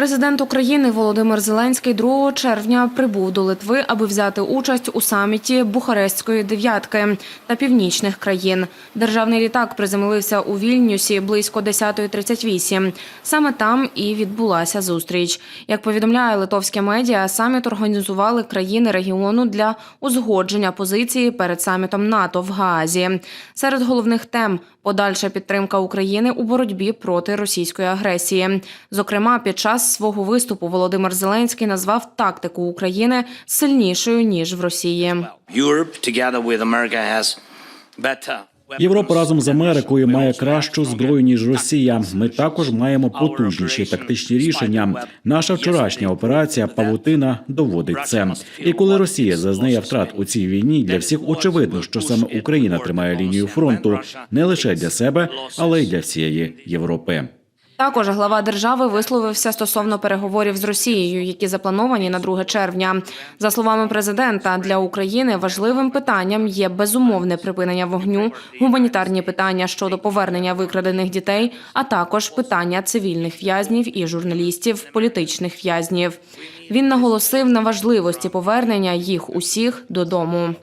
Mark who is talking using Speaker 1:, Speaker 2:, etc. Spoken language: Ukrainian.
Speaker 1: Президент України Володимир Зеленський 2 червня прибув до Литви, аби взяти участь у саміті Бухарестської дев'ятки та північних країн. Державний літак приземлився у Вільнюсі близько 10.38. Саме там і відбулася зустріч. Як повідомляє литовське медіа, саміт організували країни регіону для узгодження позиції перед самітом НАТО в Гаазі. Серед головних тем подальша підтримка України у боротьбі проти російської агресії. Зокрема, під час свого виступу Володимир Зеленський назвав тактику України сильнішою ніж в Росії.
Speaker 2: Європа разом з Америкою має кращу зброю ніж Росія. Ми також маємо потужніші тактичні рішення. Наша вчорашня операція Павутина доводить це. І коли Росія зазнає втрат у цій війні, для всіх очевидно, що саме Україна тримає лінію фронту не лише для себе, але й для всієї Європи.
Speaker 1: Також глава держави висловився стосовно переговорів з Росією, які заплановані на 2 червня. За словами президента, для України важливим питанням є безумовне припинення вогню, гуманітарні питання щодо повернення викрадених дітей, а також питання цивільних в'язнів і журналістів, політичних в'язнів. Він наголосив на важливості повернення їх усіх додому.